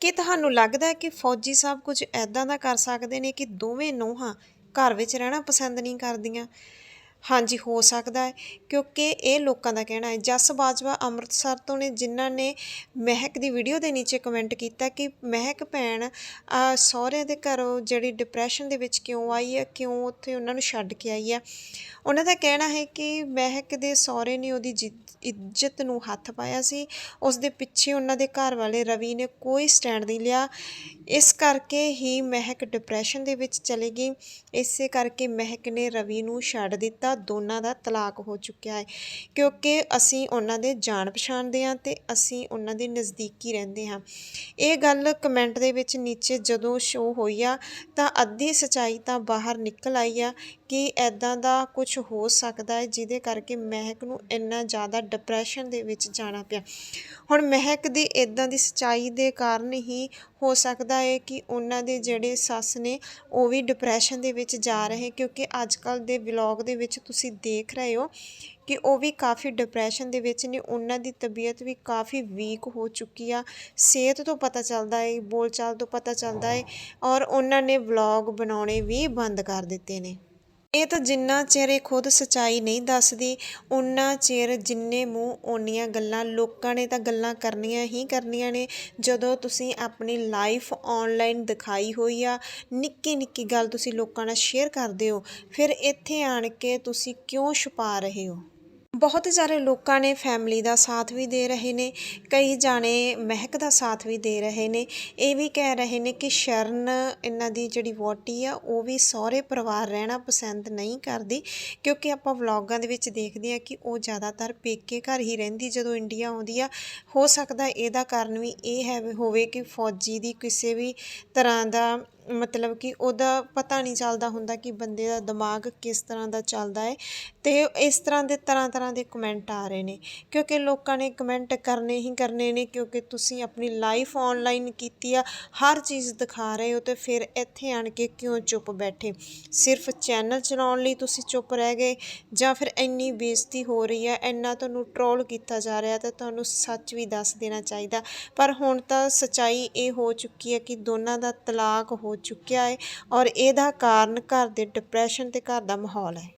ਕਿ ਤੁਹਾਨੂੰ ਲੱਗਦਾ ਹੈ ਕਿ ਫੌਜੀ ਸਾਹਿਬ ਕੁਝ ਐਦਾਂ ਦਾ ਕਰ ਸਕਦੇ ਨੇ ਕਿ ਦੋਵੇਂ ਨੋਹਾਂ ਘਰ ਵਿੱਚ ਰਹਿਣਾ ਪਸੰਦ ਨਹੀਂ ਕਰਦੀਆਂ? ਹਾਂਜੀ ਹੋ ਸਕਦਾ ਹੈ ਕਿਉਂਕਿ ਇਹ ਲੋਕਾਂ ਦਾ ਕਹਿਣਾ ਹੈ। ਜਸ ਬਾਜਵਾ ਅੰਮ੍ਰਿਤਸਰ ਤੋਂ ਨੇ ਜਿਨ੍ਹਾਂ ਨੇ ਮਹਿਕ ਦੀ ਵੀਡੀਓ ਦੇ ਨੀਚੇ ਕਮੈਂਟ ਕੀਤਾ ਕਿ ਮਹਿਕ ਭੈਣ ਅਹ, ਸਹੁਰੇ ਦੇ ਘਰੋਂ ਜਿਹੜੀ ਡਿਪਰੈਸ਼ਨ ਦੇ ਵਿੱਚ ਕਿਉਂ ਆਈ ਹੈ ਕਿਉਂ ਉੱਥੇ ਉਹਨਾਂ ਨੂੰ ਛੱਡ ਕੇ ਆਈ ਹੈ। ਉਹਨਾਂ ਦਾ ਕਹਿਣਾ ਹੈ ਕਿ ਮਹਿਕ ਦੇ ਸਹੁਰੇ ਨੇ ਉਹਦੀ ਜਿ- ਇੱਜ਼ਤ ਨੂੰ ਹੱਥ ਪਾਇਆ ਸੀ। ਉਸ ਦੇ ਪਿੱਛੇ ਉਹਨਾਂ ਦੇ ਘਰ ਵਾਲੇ ਰਵੀ ਨੇ ਕੋਈ ਸਟੈਂਡ ਨਹੀਂ ਲਿਆ। ਇਸ ਕਰਕੇ ਹੀ ਮਹਿਕ ਡਿਪਰੈਸ਼ਨ ਦੇ ਵਿੱਚ ਚਲੇ ਗਈ। ਇਸੇ ਕਰਕੇ ਮਹਿਕ ਨੇ ਰਵੀ ਨੂੰ ਛੱਡ ਦਿੱਤਾ। ਦੋਨਾਂ ਦਾ ਤਲਾਕ ਹੋ ਚੁੱਕਿਆ ਹੈ। ਕਿਉਂਕਿ ਅਸੀਂ ਉਹਨਾਂ ਦੇ ਜਾਣ ਪਛਾਣਦੇ ਹਾਂ ਤੇ ਅਸੀਂ ਉਹਨਾਂ ਦੇ ਨਜ਼ਦੀਕੀ ਰਹਿੰਦੇ ਹਾਂ। ਇਹ ਗੱਲ ਕਮੈਂਟ ਦੇ ਵਿੱਚ ਨੀਚੇ ਜਦੋਂ ਸ਼ੋ ਹੋਈ ਆ, ਤਾਂ ਅੱਧੀ ਸਚਾਈ ਤਾਂ ਬਾਹਰ ਨਿਕਲ ਆਈ ਆ ਕਿ ਐਦਾਂ ਦਾ ਕੁਝ ਹੋ ਸਕਦਾ ਹੈ, ਜਿਹਦੇ ਕਰਕੇ ਮਹਿਕ ਨੂੰ ਇੰਨਾ ਜ਼ਿਆਦਾ ਡਿਪਰੈਸ਼ਨ ਦੇ ਵਿੱਚ ਜਾਣਾ ਪਿਆ। ਹੁਣ ਮਹਿਕ ਦੀ ਇਦਾਂ ਦੀ ਸਚਾਈ ਦੇ ਕਾਰਨ ਹੀ ਹੋ ਸਕਦਾ ਹੈ ਕਿ ਉਹਨਾਂ ਦੇ ਜਿਹੜੇ ਸੱਸ ਨੇ, ਉਹ ਵੀ ਡਿਪਰੈਸ਼ਨ ਦੇ ਵਿੱਚ ਜਾ ਰਹੇ ਕਿਉਂਕਿ ਅੱਜ ਕੱਲ ਦੇ ਵਲੌਗ ਦੇ ਵਿੱਚ ਤੁਸੀਂ ਦੇਖ ਰਹੇ ਹੋ ਕਿ ਉਹ ਵੀ ਕਾਫੀ ਡਿਪਰੈਸ਼ਨ ਦੇ ਵਿੱਚ ਨੇ। ਉਹਨਾਂ ਦੀ ਤਬੀਅਤ ਵੀ ਕਾਫੀ ਵੀਕ ਹੋ ਚੁੱਕੀ ਆ। ਸਿਹਤ ਤੋਂ ਪਤਾ ਚੱਲਦਾ ਹੈ, ਬੋਲਚਾਲ ਤੋਂ ਪਤਾ ਚੱਲਦਾ ਹੈ ਔਰ ਉਹਨਾਂ ਨੇ ਵਲੌਗ ਬਣਾਉਣੇ ਵੀ ਬੰਦ ਕਰ ਦਿੱਤੇ ਨੇ। ਇਹ ਤਾਂ ਜਿੰਨਾ ਚਿਰ ਇਹ ਖੁਦ ਸਚਾਈ ਨਹੀਂ ਦੱਸਦੀ ਉਨਾ ਚਿਰ ਜਿੰਨੇ ਮੂੰਹ ਓਨੀਆਂ ਗੱਲਾਂ ਲੋਕਾਂ ਨੇ ਤਾਂ ਗੱਲਾਂ ਕਰਨੀਆਂ ਹੀ ਕਰਨੀਆਂ ਨੇ। ਜਦੋਂ ਤੁਸੀਂ ਆਪਣੀ ਲਾਈਫ ਆਨਲਾਈਨ ਦਿਖਾਈ ਹੋਈ ਆ, ਨਿੱਕੀ ਨਿੱਕੀ ਗੱਲ ਤੁਸੀਂ ਲੋਕਾਂ ਨਾਲ ਸ਼ੇਅਰ ਕਰਦੇ ਹੋ, ਫਿਰ ਇੱਥੇ ਆਣ ਕੇ ਤੁਸੀਂ ਕਿਉਂ ਛੁਪਾ ਰਹੇ ਹੋ? ਬਹੁਤ ਸਾਰੇ ਲੋਕਾਂ ਨੇ ਫੈਮਿਲੀ ਦਾ ਸਾਥ ਵੀ ਦੇ ਰਹੇ ਨੇ, ਕਈ ਜਾਣੇ ਮਹਿਕ ਦਾ ਸਾਥ ਵੀ ਦੇ ਰਹੇ ਨੇ। ਇਹ ਵੀ ਕਹਿ ਰਹੇ ਨੇ ਕਿ ਸ਼ਰਨ ਇਹਨਾਂ ਦੀ ਜਿਹੜੀ ਵੋਟੀ ਆ, ਉਹ ਵੀ ਸਹੁਰੇ ਪਰਿਵਾਰ ਰਹਿਣਾ ਪਸੰਦ ਨਹੀਂ ਕਰਦੀ, ਕਿਉਂਕਿ ਆਪਾਂ ਵਲੌਗਾਂ ਦੇ ਵਿੱਚ ਦੇਖਦੇ ਆ ਕਿ ਉਹ ਜ਼ਿਆਦਾਤਰ ਪੇਕੇ ਘਰ ਹੀ ਰਹਿੰਦੀ, ਜਦੋਂ ਇੰਡੀਆ ਆਉਂਦੀ ਆ। ਹੋ ਸਕਦਾ ਇਹਦਾ ਕਾਰਨ ਵੀ ਇਹ ਹੈ ਹੋਵੇ ਕਿ ਫੌਜੀ ਦੀ ਕਿਸੇ ਵੀ ਤਰ੍ਹਾਂ ਦਾ ਮਤਲਬ ਕਿ ਉਹਦਾ ਪਤਾ ਨਹੀਂ ਚੱਲਦਾ ਹੁੰਦਾ ਕਿ ਬੰਦੇ ਦਾ ਦਿਮਾਗ ਕਿਸ ਤਰ੍ਹਾਂ ਦਾ ਚੱਲਦਾ ਹੈ ਤੇ ਇਸ ਤਰ੍ਹਾਂ ਦੇ ਤਰ੍ਹਾਂ ਤਰ੍ਹਾਂ ਦੇ ਕਮੈਂਟ ਆ ਰਹੇ ਨੇ। ਕਿਉਂਕਿ ਲੋਕਾਂ ਨੇ ਕਮੈਂਟ ਕਰਨੇ ਹੀ ਕਰਨੇ ਨੇ, ਕਿਉਂਕਿ ਤੁਸੀਂ ਆਪਣੀ ਲਾਈਫ ਆਨਲਾਈਨ ਕੀਤੀ ਆ, ਹਰ ਚੀਜ਼ ਦਿਖਾ ਰਹੇ ਹੋ ਤੇ ਫਿਰ ਇੱਥੇ ਆਣ ਕੇ ਕਿਉਂ ਚੁੱਪ ਬੈਠੇ? ਸਿਰਫ ਚੈਨਲ ਚਲਾਉਣ ਲਈ ਤੁਸੀਂ ਚੁੱਪ ਰਹਿ ਗਏ ਜਾਂ ਫਿਰ ਇੰਨੀ ਬੇਇੱਜ਼ਤੀ ਹੋ ਰਹੀ ਹੈ, ਇੰਨਾ ਤੁਹਾਨੂੰ ਟਰੋਲ ਕੀਤਾ ਜਾ ਰਿਹਾ ਤਾਂ ਤੁਹਾਨੂੰ ਸੱਚ ਵੀ ਦੱਸ ਦੇਣਾ ਚਾਹੀਦਾ। ਪਰ ਹੁਣ ਤਾਂ ਸਚਾਈ ਇਹ ਹੋ ਚੁੱਕੀ ਹੈ ਕਿ ਦੋਨਾਂ ਦਾ ਤਲਾਕ ਹੋ ਚੁੱਕਿਆ ਹੈ ਔਰ ਇਹਦਾ ਕਾਰਨ ਘਰ ਦੇ ਡਿਪਰੈਸ਼ਨ ਅਤੇ ਘਰ ਦਾ ਮਾਹੌਲ ਹੈ।